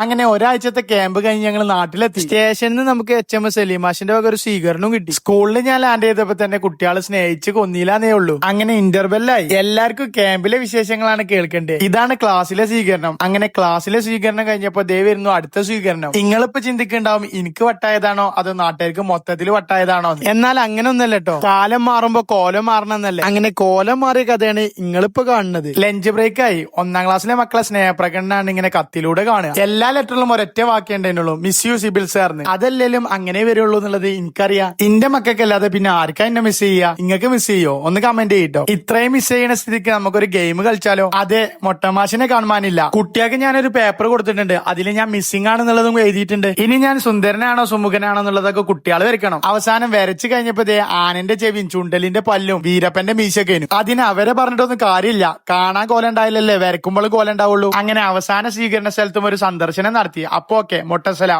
അങ്ങനെ ഒരാഴ്ചത്തെ ക്യാമ്പ് കഴിഞ്ഞ് ഞങ്ങൾ നാട്ടിലെത്തി. സ്റ്റേഷനിൽ നിന്ന് നമുക്ക് എച്ച് എം എസ് സലീമാഷിന്റെ വക ഒരു സ്വീകരണവും കിട്ടി. സ്കൂളിൽ ഞാൻ ലാൻഡ് ചെയ്തപ്പോ തന്നെ കുട്ടികളെ സ്നേഹിച്ച് കൊന്നില്ലാന്നേ ഉള്ളൂ. അങ്ങനെ ഇന്റർവെല്ലായി എല്ലാവർക്കും ക്യാമ്പിലെ വിശേഷങ്ങളാണ് കേൾക്കേണ്ടത്. ഇതാണ് ക്ലാസ്സിലെ സ്വീകരണം. അങ്ങനെ ക്ലാസ്സിലെ സ്വീകരണം കഴിഞ്ഞപ്പോ ദേ വരുന്നു അടുത്ത സ്വീകരണം. നിങ്ങളിപ്പോ ചിന്തിക്കുന്നുണ്ടാവും എനിക്ക് വട്ടായതാണോ? അതോ നാട്ടുകാർക്ക് മൊത്തത്തിൽ വട്ടായതാണോ എന്നാൽ അങ്ങനെ ഒന്നല്ല കേട്ടോ കാലം മാറുമ്പോ കോലം മാറണമെന്നല്ലേ. അങ്ങനെ കോലം മാറിയ കഥയാണ് നിങ്ങളിപ്പോ കാണുന്നത്. ലഞ്ച് ബ്രേക്കായി ഒന്നാം ക്ലാസ്സിലെ മക്കളെ സ്നേഹപ്രകടനാണ് ഇങ്ങനെ കത്തിലൂടെ കാണുക. എല്ലാ ലെറ്ററിലും ഒരൊറ്റ വാക്കേണ്ടതിനുള്ളൂ മിസ് യു സിബിൽ സാറിന് അതല്ലേലും അങ്ങനെ വരുള്ളൂ എന്നുള്ളത് എനിക്കറിയാം. എന്റെ മക്കൾക്കല്ലാതെ പിന്നെ ആർക്കാ എന്നെ മിസ് ചെയ്യാ? നിങ്ങൾക്ക് മിസ് ചെയ്യോ? ഒന്ന് കമന്റ് ചെയ്യട്ടോ. ഇത്രയും മിസ് ചെയ്യുന്ന സ്ഥിതിക്ക് നമുക്കൊരു ഗെയിം കളിച്ചാലോ? അതെ മൊട്ടമാശിനെ കാണുവാനില്ല. കുട്ടികൾക്ക് ഞാനൊരു പേപ്പർ കൊടുത്തിട്ടുണ്ട്. അതിൽ ഞാൻ മിസ്സിംഗ് ആണെന്നുള്ളതും എഴുതിയിട്ടുണ്ട്. ഇനി ഞാൻ സുന്ദരനാണോ സുമുഖനാണോ എന്നുള്ളതൊക്കെ കുട്ടികൾ വരയ്ക്കണം. അവസാനം വരച്ചു കഴിഞ്ഞപ്പോ ആനന്റെ ചെവിയും ചുണ്ടലിന്റെ പല്ലും വീരപ്പന്റെ മീശക്കേനും അതിന് അവരെ പറഞ്ഞിട്ടൊന്നും കാര്യമില്ല. കാണാൻ കോലുണ്ടായില്ലല്ലേ വരക്കുമ്പോൾ കോലുണ്ടാവുള്ളൂ അങ്ങനെ അവസാന സ്വീകരണ സ്ഥലത്തും ഒരു സന്ദർശനം നടത്തി. അപ്പോ ഓക്കെ. മൊട്ടസലാം.